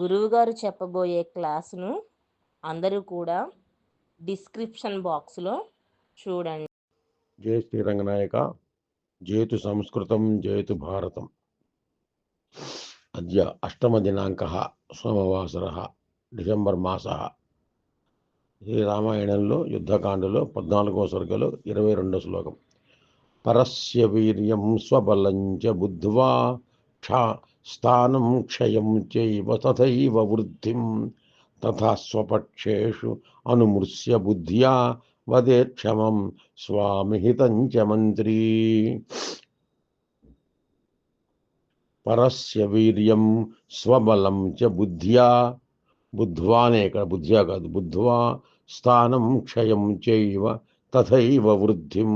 గురువుగారు చెప్పబోయే క్లాసును అందరూ కూడా డిస్క్రిప్షన్ బాక్స్లో చూడండి. జయ శ్రీరంగనాయక జయతు సంస్కృతం జయతు భారతం. అద్య అష్టమదినాంక సోమవాసర డిసెంబర్ మాస. శ్రీరామాయణంలో యుద్ధకాండలో పద్నాలుగో సర్గలో ఇరవై రెండో శ్లోకం. పరస్య వీర్యం స్వబలం బుద్ధ్వా క్షా స్థానం క్షయం చైవ తథైవ వృద్ధిం తథా స్వపక్షేషు అనుమృశ్య బుద్ధ్యా వదేత్ క్షమం స్వామిహితం చ మంత్రీ. పరస్య వీర్యం స్వబలం చ బుద్ధ్యా. బుద్ధ్వానే ఇక్కడ బుద్ధ్యా కాదు బుద్ధ్వా స్థానం క్షయం చైవ తథైవ వృద్ధిం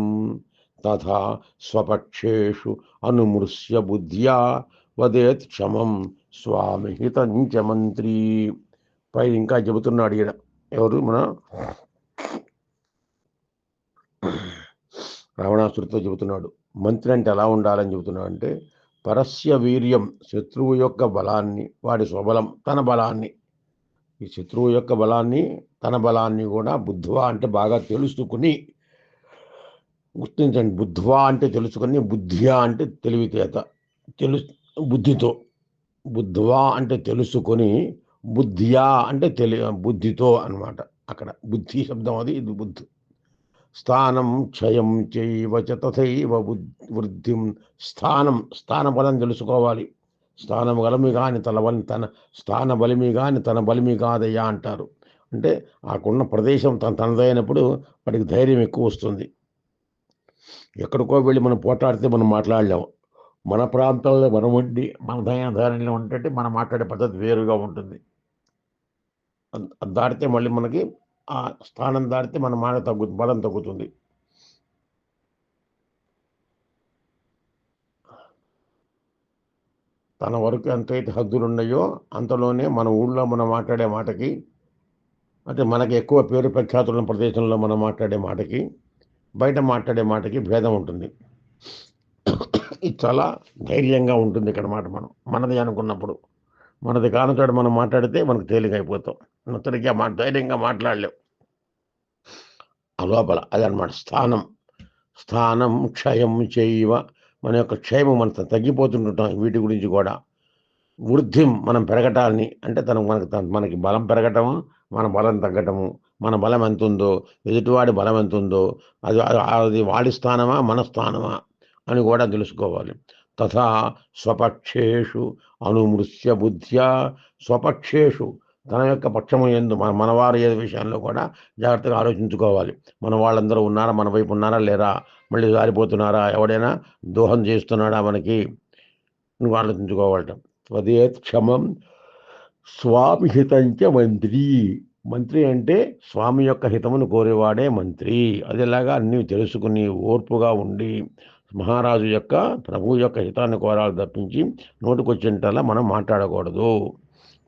తథా స్వపక్షేషు అనుమృశ్య బుద్ధ్యా. వదేత్ క్షమం స్వామిహిత చ మంత్రి పై ఇంకా చెబుతున్నాడు ఈయన ఎవరు? మన రావణాసుడితో చెబుతున్నాడు. మంత్రి అంటే ఎలా ఉండాలని చెబుతున్నాడు అంటే పరస్య వీర్యం శత్రువు యొక్క బలాన్ని వాడి స్వబలం తన బలాన్ని. ఈ శత్రువు యొక్క బలాన్ని తన బలాన్ని కూడా బుద్ధ్వా అంటే బాగా తెలుసుకుని గుర్తించండి. బుద్ధ్వా అంటే తెలుసుకుని బుద్ధ్యా అంటే తెలివితేత. తెలుసు బుద్ధితో బుద్ధ్వా అంటే తెలుసుకొని బుద్ధియా అంటే తెలి బుద్ధితో అన్నమాట అక్కడ. బుద్ధి శబ్దం అది ఇది బుద్ధి. స్థానం క్షయం చేయవ చ తథైవ వృద్ధిం. స్థానం స్థాన బలం తెలుసుకోవాలి. స్థానం బలమి కాని తన బలి తన స్థాన బలిమి కాని తన బలిమి కాదయ్యా అంటారు. అంటే ఆకున్న ప్రదేశం తన తనదైనప్పుడు వాడికి ధైర్యం ఎక్కువ వస్తుంది. ఎక్కడికో వెళ్ళి మనం పోటాడితే మనం మాట్లాడలేము మన ప్రాంతంలో మనం ఉండి మన దైన ఉంటే మనం మాట్లాడే పద్ధతి వేరుగా ఉంటుంది. అది దాటితే మళ్ళీ మనకి ఆ స్థానం దాటితే మన మాట తగ్గు బలం తగ్గుతుంది. తన వరకు ఎంతైతే హద్దులు ఉన్నాయో అంతలోనే మన ఊళ్ళో మనం మాట్లాడే మాటకి అంటే మనకి ఎక్కువ పేరు ప్రఖ్యాతులు ఉన్న ప్రదేశంలో మనం మాట్లాడే మాటకి బయట మాట్లాడే మాటకి భేదం ఉంటుంది. ఇది చాలా ధైర్యంగా ఉంటుంది ఇక్కడ మాట మనం. మనది అనుకున్నప్పుడు. మనది కానుతాడు మనం మాట్లాడితే మనకు తేలికైపోతాం మొత్తడికి మా ధైర్యంగా మాట్లాడలేం ఆ లోపల అదనమాట స్థానం. స్థానం క్షయం చేయవ మన యొక్క క్షయము మన తగ్గిపోతుంటుంటాం వీటి గురించి కూడా. వృద్ధిం మనం పెరగటాన్ని అంటే తన మనకు మనకి బలం పెరగటము మన బలం తగ్గటము. మన బలం ఎంత ఉందో ఎదుటివాడి బలం ఎంత ఉందో అది అది వాడి స్థానమా మన స్థానమా? అని కూడా తెలుసుకోవాలి. తథా స్వపక్షేషు అనుమృత్య బుద్ధ్యా స్వపక్షేషు తన యొక్క పక్షము ఎందు మన మనవారు ఏ విషయంలో కూడా జాగ్రత్తగా ఆలోచించుకోవాలి. మన వాళ్ళందరూ ఉన్నారా? మన వైపు ఉన్నారా? లేరా? మళ్ళీ జారిపోతున్నారా? ఎవడైనా దోహం చేస్తున్నాడా మనకి? నువ్వు ఆలోచించుకోవాలట. స్వదేత్ క్షమం స్వామి హితంచ మంత్రి. మంత్రి అంటే స్వామి యొక్క హితమును కోరేవాడే మంత్రి. అదేలాగా అన్నీ తెలుసుకుని ఓర్పుగా ఉండి మహారాజు యొక్క ప్రభు యొక్క హితాన్ని కోరాలి తప్పించి నోటికొచ్చేంటలా మనం మాట్లాడకూడదు.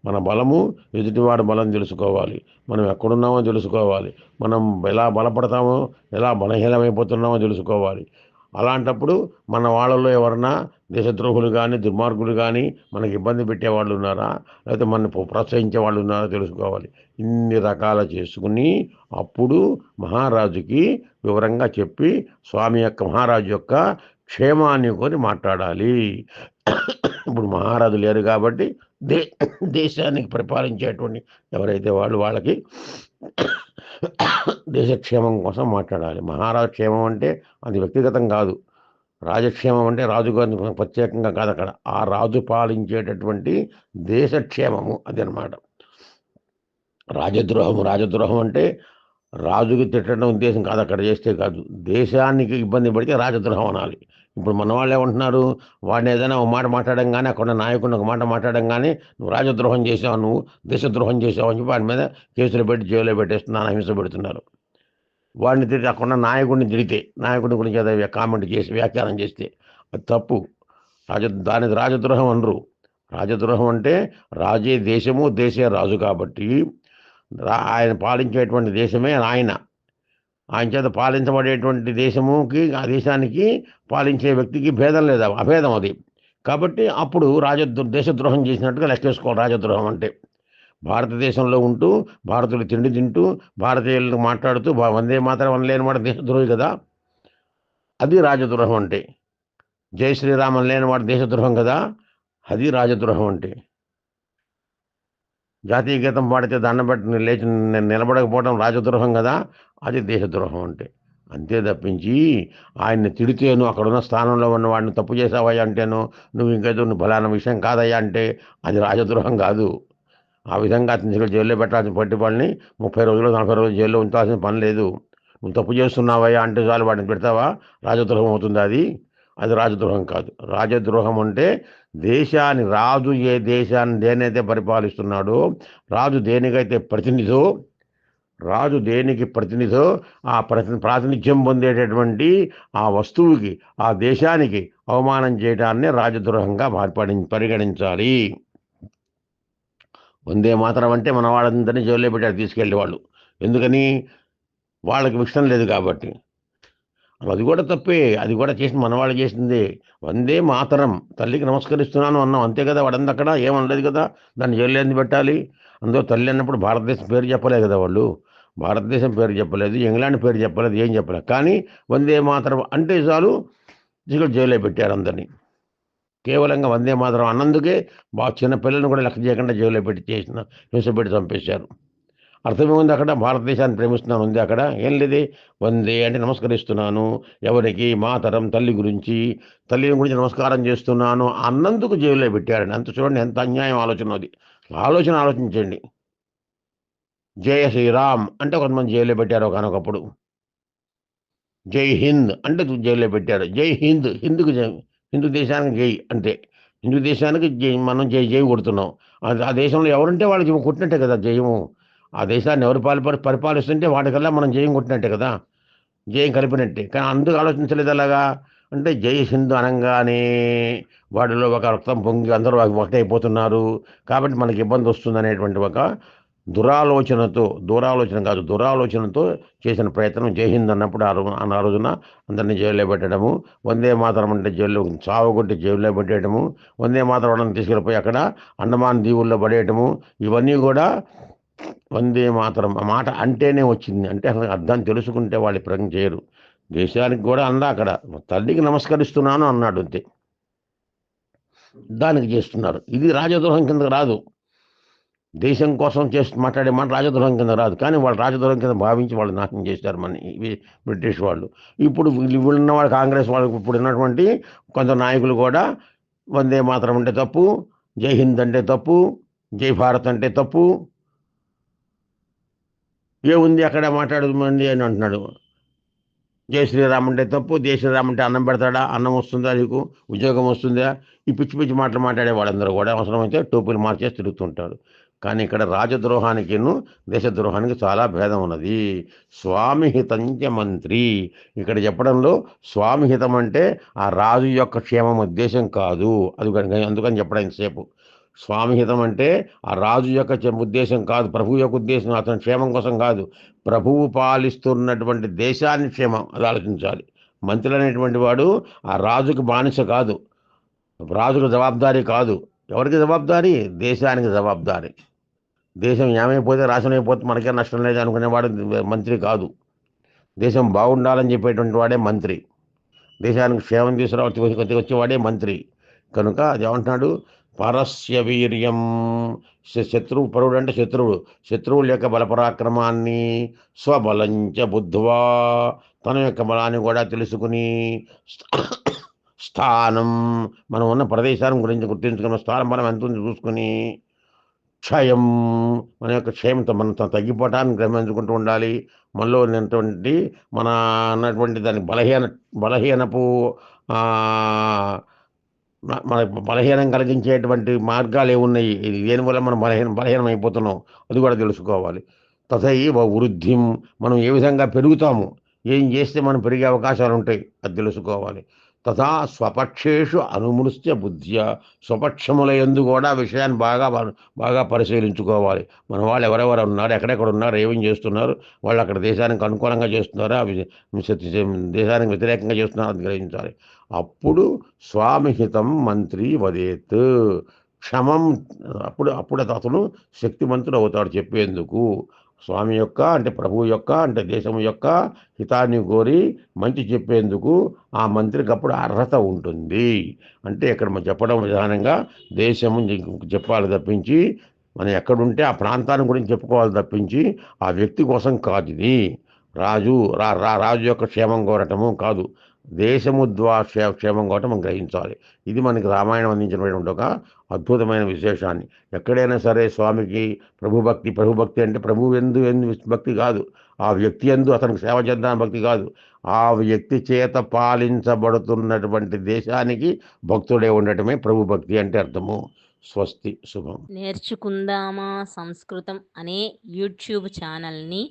మన బలము ఎదుటివాడి బలం తెలుసుకోవాలి. మనం ఎక్కడున్నామో తెలుసుకోవాలి. మనం ఎలా బలపడతామో ఎలా బలహీనమైపోతున్నామో తెలుసుకోవాలి. అలాంటప్పుడు మన వాళ్ళలో ఎవరన్నా దేశద్రోహులు కానీ దుర్మార్గులు కానీ మనకి ఇబ్బంది పెట్టే వాళ్ళు ఉన్నారా? లేకపోతే మనని ప్రోత్సహించే వాళ్ళు ఉన్నారా తెలుసుకోవాలి. ఇన్ని రకాల చేసుకుని అప్పుడు మహారాజుకి వివరంగా చెప్పి స్వామి యొక్క మహారాజు యొక్క క్షేమాన్ని కొని మాట్లాడాలి. ఇప్పుడు మహారాజు లేరు కాబట్టి దే దేశానికి పరిపాలించేటువంటి ఎవరైతే వాళ్ళు వాళ్ళకి దేశక్షేమం కోసం మాట్లాడాలి. మహారాజక్షేమం అంటే అది వ్యక్తిగతం కాదు. రాజక్షేమం అంటే రాజుగారిని ప్రత్యేకంగా కాదు అక్కడ. ఆ రాజు పాలించేటటువంటి దేశక్షేమము అది అనమాట రాజద్రోహము రాజద్రోహం అంటే రాజుకి తిట్టడం ఉద్దేశం కాదు అక్కడ చేస్తే కాదు. దేశానికి ఇబ్బంది పడితే రాజద్రోహం అనాలి. ఇప్పుడు మన వాళ్ళు ఏమంటున్నారు? వాడిని ఏదైనా ఒక మాట మాట్లాడడం కానీ అక్కడ నాయకుడిని ఒక మాట మాట్లాడడం కానీ నువ్వు రాజద్రోహం చేసావు నువ్వు దేశద్రోహం చేసావు అని చెప్పి వాడి మీద కేసులు పెట్టి జైల్లో పెట్టేస్తున్నాను హింస పెడుతున్నారు. వాడిని తిరిగి అక్కడ నాయకుడిని తిడితే నాయకుడి గురించి ఏదో కామెంట్ చేసి వ్యాఖ్యానం చేస్తే అది తప్పు. రాజ దానికి రాజద్రోహం అనరు. రాజద్రోహం అంటే రాజే దేశము దేశే రాజు కాబట్టి రా- ఆయన పాలించేటువంటి దేశమే ఆయన. ఆయన చేత పాలించబడేటువంటి దేశముకి ఆ దేశానికి పాలించే వ్యక్తికి భేదం లేదు అభేదం అది. కాబట్టి అప్పుడు రాజ దేశద్రోహం చేసినట్టుగా లెక్కేసుకోవాలి రాజద్రోహం అంటే. భారతదేశంలో ఉంటూ భారతులు తిండి తింటూ భారతీయులను మాట్లాడుతూ వందే మాత్రం అనలేనివాడు దేశద్రోహి కదా. అది రాజద్రోహం అంటే. జై శ్రీరామ్ అనలేనివాడు దేశద్రోహం కదా. అది రాజద్రోహం అంటే. జాతీయ గీతం పాడితే దండం పెట్టి లేచి నిలబడకపోవడం రాజద్రోహం కదా. అది దేశద్రోహం అంటే. అంతే తప్పించి ఆయన్ని తిడితేను అక్కడున్న స్థానంలో ఉన్న వాడిని తప్పు చేసావయ్యా అంటేను నువ్వు ఇంకేదో నువ్వు బలాన విషయం కాదయ్యా అంటే అది రాజద్రోహం కాదు. ఆ విధంగా అతని జైల్లో పెట్టాల్సిన పట్టి ముప్పై రోజులు నలభై రోజులు జైల్లో ఉంచాల్సిన పని లేదు. నువ్వు తప్పు చేస్తున్నావయ్యా అంటే చాలు వాడిని పెడతావా? రాజద్రోహం అవుతుంది అది? అది రాజద్రోహం కాదు. రాజద్రోహం అంటే దేశాన్ని రాజు ఏ దేశాన్ని దేనైతే పరిపాలిస్తున్నాడో రాజు దేనికైతే ప్రతినిధో రాజు దేనికి ప్రతినిధో ఆ ప్రతి ప్రాతినిధ్యం పొందేటటువంటి ఆ వస్తువుకి ఆ దేశానికి అవమానం చేయడాన్ని రాజద్రోహంగా మార్పడి పరిగణించాలి. వందే మాత్రం అంటే మన వాళ్ళందరినీ జోలే పెట్టారు తీసుకెళ్ళే వాళ్ళు. ఎందుకని? వాళ్ళకి విషయం లేదు కాబట్టి. అది కూడా తప్పే అది కూడా చేసి మనవాళ్ళు చేసిందే. వందే మాతరం తల్లికి నమస్కరిస్తున్నాను అన్నాం అంతే కదా? వాడంది అక్కడ ఏమనలేదు కదా? దాన్ని జైల్లో ఎందుకు పెట్టాలి? అందులో తల్లి అన్నప్పుడు భారతదేశం పేరు చెప్పలేదు కదా వాళ్ళు? భారతదేశం పేరు చెప్పలేదు ఇంగ్లాండ్ పేరు చెప్పలేదు ఏం చెప్పలేదు. కానీ వందే మాత్రం అంటే చాలు ఇక్కడ జైల్లో పెట్టారు అందరినీ. కేవలంగా వందే మాత్రం అన్నందుకే బాగా చిన్న పిల్లలను కూడా లెక్క చేయకుండా జైల్లో పెట్టి చేసిన హింస పెట్టి చంపేశారు. అర్థమేముంది అక్కడ? భారతదేశాన్ని ప్రేమిస్తున్నాను ఉంది అక్కడ. ఏం లేదే? వందే అంటే నమస్కరిస్తున్నాను. ఎవరికి? మాతరం తల్లి గురించి తల్లి గురించి నమస్కారం చేస్తున్నాను. అన్నందుకు జైల్లో పెట్టారండి అంత చూడండి ఎంత అన్యాయం ఆలోచన అది. ఆలోచన ఆలోచించండి. జయ శ్రీరామ్ అంటే కొంతమంది జైల్లో పెట్టారు ఒకనొకప్పుడు. జై హింద్ అంటే జైల్లో పెట్టారు. జై హింద్ హిందుకు హిందూ దేశానికి జై అంతే. హిందూ దేశానికి జై మనం జై జై కొడుతున్నాం. ఆ- దేశంలో ఎవరుంటే వాళ్ళకి కొట్టినట్టే కదా జయము. ఆ దేశాన్ని ఎవరు పాలి పరిపాలిస్తుంటే వాటికల్లా మనం జయం కొట్టినట్టే కదా. జయం కలిపినట్టే. కానీ అందుకు ఆలోచించలేదు అలాగా? అంటే జై హింద్ అనగానే వాటిలో ఒక రక్తం పొంగి అందరూ ఒకటైపోతున్నారు. కాబట్టి మనకి ఇబ్బంది వస్తుంది అనేటువంటి ఒక దురాలోచనతో దురాలోచన కాదు దురాలోచనతో చేసిన ప్రయత్నం చేసింది అన్నప్పుడు ఆ రోజు ఆ రోజున అందరినీ జైల్లో పెట్టడము వందే మాతరం అంటే జైల్లో చావగొట్టి జైల్లో పెట్టేయడము వందే మాతరం వాళ్ళని తీసుకెళ్ళిపోయి అక్కడ అండమాన్ దీవుల్లో పడేయటము ఇవన్నీ కూడా వందే మాతరం మాట అంటేనే వచ్చింది. అంటే అసలు అర్థం తెలుసుకుంటే వాళ్ళు ప్రజ్ఞ చేయరు. దేశానికి కూడా అందా అక్కడ. తల్లికి నమస్కరిస్తున్నాను అన్నాడు అంతే. దానికి చేస్తున్నారు. ఇది రాజద్రోహం కిందకు రాదు. దేశం కోసం చేసి మాట్లాడే మాట రాజద్రోహం కింద రాదు. కానీ వాళ్ళు రాజద్రోహం కింద భావించి వాళ్ళు నాశనం చేశారు మన ఇవి బ్రిటిష్ వాళ్ళు. ఇప్పుడు వీళ్ళున్న వాళ్ళు కాంగ్రెస్ వాళ్ళకి ఇప్పుడు ఉన్నటువంటి కొంత నాయకులు కూడా వందే మాత్రం అంటే తప్పు జై హింద్ అంటే తప్పు జై భారత్ అంటే తప్పు. ఏముంది అక్కడ మాట్లాడమండి అని అంటున్నాడు. జై శ్రీరామ్ అంటే తప్పు జై శ్రీరామ్ అంటే అన్నం పెడతాడా? అన్నం వస్తుందా నీకు? ఉద్యోగం వస్తుందా? ఈ పిచ్చి పిచ్చి మాటలు మాట్లాడే వాళ్ళందరూ కూడా అవసరమైతే టోపీలు మార్చేసి తిరుగుతుంటారు. కానీ ఇక్కడ రాజద్రోహానికిను దేశద్రోహానికి చాలా భేదం ఉన్నది. స్వామిహితంచ మంత్రి. ఇక్కడ చెప్పడంలో స్వామిహితం అంటే ఆ రాజు యొక్క క్షేమం ఉద్దేశం కాదు. అది అందుకని చెప్పడం ఇంతసేపు. స్వామిహితం అంటే ఆ రాజు యొక్క చె- ఉద్దేశం కాదు. ప్రభువు యొక్క ఉద్దేశం అతని క్షేమం కోసం కాదు. ప్రభువు పాలిస్తున్నటువంటి దేశాన్ని క్షేమం అది ఆలోచించాలి. మంత్రి అనేటువంటి వాడు ఆ రాజుకు బానిస కాదు. రాజుకు జవాబ్దారి కాదు. ఎవరికి జవాబ్దారి? దేశానికి జవాబ్దారి. దేశం ఏమైపోతే రాష్ట్రం అయిపోతే మనకే నష్టం లేదు అనుకునేవాడు మంత్రి కాదు. దేశం బాగుండాలని చెప్పేటువంటి వాడే మంత్రి. దేశానికి క్షేమం తీసుకురావచ్చు వచ్చేవాడే మంత్రి. కనుక అది ఏమంటున్నాడు? పరస్య వీర్యం. శత్రువు పరుడు అంటే శత్రువు. శత్రువుల యొక్క బలపరాక్రమాన్ని స్వబలంచ బుద్ధ్వా. తన యొక్క బలాన్ని కూడా తెలుసుకుని స్థానం. మనం ఉన్న ప్రదేశాన్ని గురించి గుర్తించుకున్న స్థానం మనం ఎంత ఉంది చూసుకుని క్షయం మన యొక్క క్షయంతో మనం తగ్గిపోవటాన్ని గ్రహించుకుంటూ ఉండాలి. మనలో ఉన్నటువంటి మన అన్నటువంటి దాని బలహీన బలహీనపు మన బలహీనం కలిగించేటువంటి మార్గాలు ఏమున్నాయి? ఇది దేనివల్ల మనం బలహీన బలహీనం అయిపోతున్నాం అది కూడా తెలుసుకోవాలి. తథైవ వృద్ధిం. మనం ఏ విధంగా పెరుగుతాము? ఏం చేస్తే మనం పెరిగే అవకాశాలు ఉంటాయి అది తెలుసుకోవాలి. తథా స్వపక్షేషు అనుమృత్య బుద్ధ్య. స్వపక్షముల ఎందు కూడా విషయాన్ని బాగా బాగా పరిశీలించుకోవాలి. మన వాళ్ళు ఎవరెవరు ఉన్నారు ఎక్కడెక్కడ ఉన్నారు ఏమేం చేస్తున్నారు వాళ్ళు అక్కడ దేశానికి అనుకూలంగా చేస్తున్నారా దేశానికి వ్యతిరేకంగా చేస్తున్నారా అని గ్రహించాలి. అప్పుడు స్వామిహితం మంత్రి వదేత్. క్షమం అప్పుడు అప్పుడు అతను శక్తిమంతుడు అవుతాడు చెప్పేందుకు. స్వామి యొక్క అంటే ప్రభువు యొక్క అంటే దేశం యొక్క హితాన్ని కోరి మంచి చెప్పేందుకు ఆ మంత్రికి అప్పుడు అర్హత ఉంటుంది. అంటే ఇక్కడ మనం చెప్పడం విధానంగా దేశము చెప్పాలి తప్పించి మనం ఎక్కడుంటే ఆ ప్రాంతాన్ని గురించి చెప్పుకోవాలి తప్పించి ఆ వ్యక్తి కోసం కాదు ఇది. రాజు రా రా రాజు యొక్క క్షేమం కోరటము కాదు. దేశము ద్వారా క్షేమం కాబట్టి మనం గ్రహించాలి. ఇది మనకి రామాయణం అందించినటువంటి ఒక అద్భుతమైన విశేషాన్ని. ఎక్కడైనా సరే స్వామికి ప్రభుభక్తి ప్రభుభక్తి అంటే ప్రభు ఎందు ఎందు భక్తి కాదు. ఆ వ్యక్తి ఎందు అతనికి సేవ చేద్దాం భక్తి కాదు. ఆ వ్యక్తి చేత పాలించబడుతున్నటువంటి దేశానికి భక్తుడే ఉండటమే ప్రభు భక్తి అంటే అర్థము. స్వస్తి శుభం. నేర్చుకుందామా సంస్కృతం అనే యూట్యూబ్ ఛానల్ని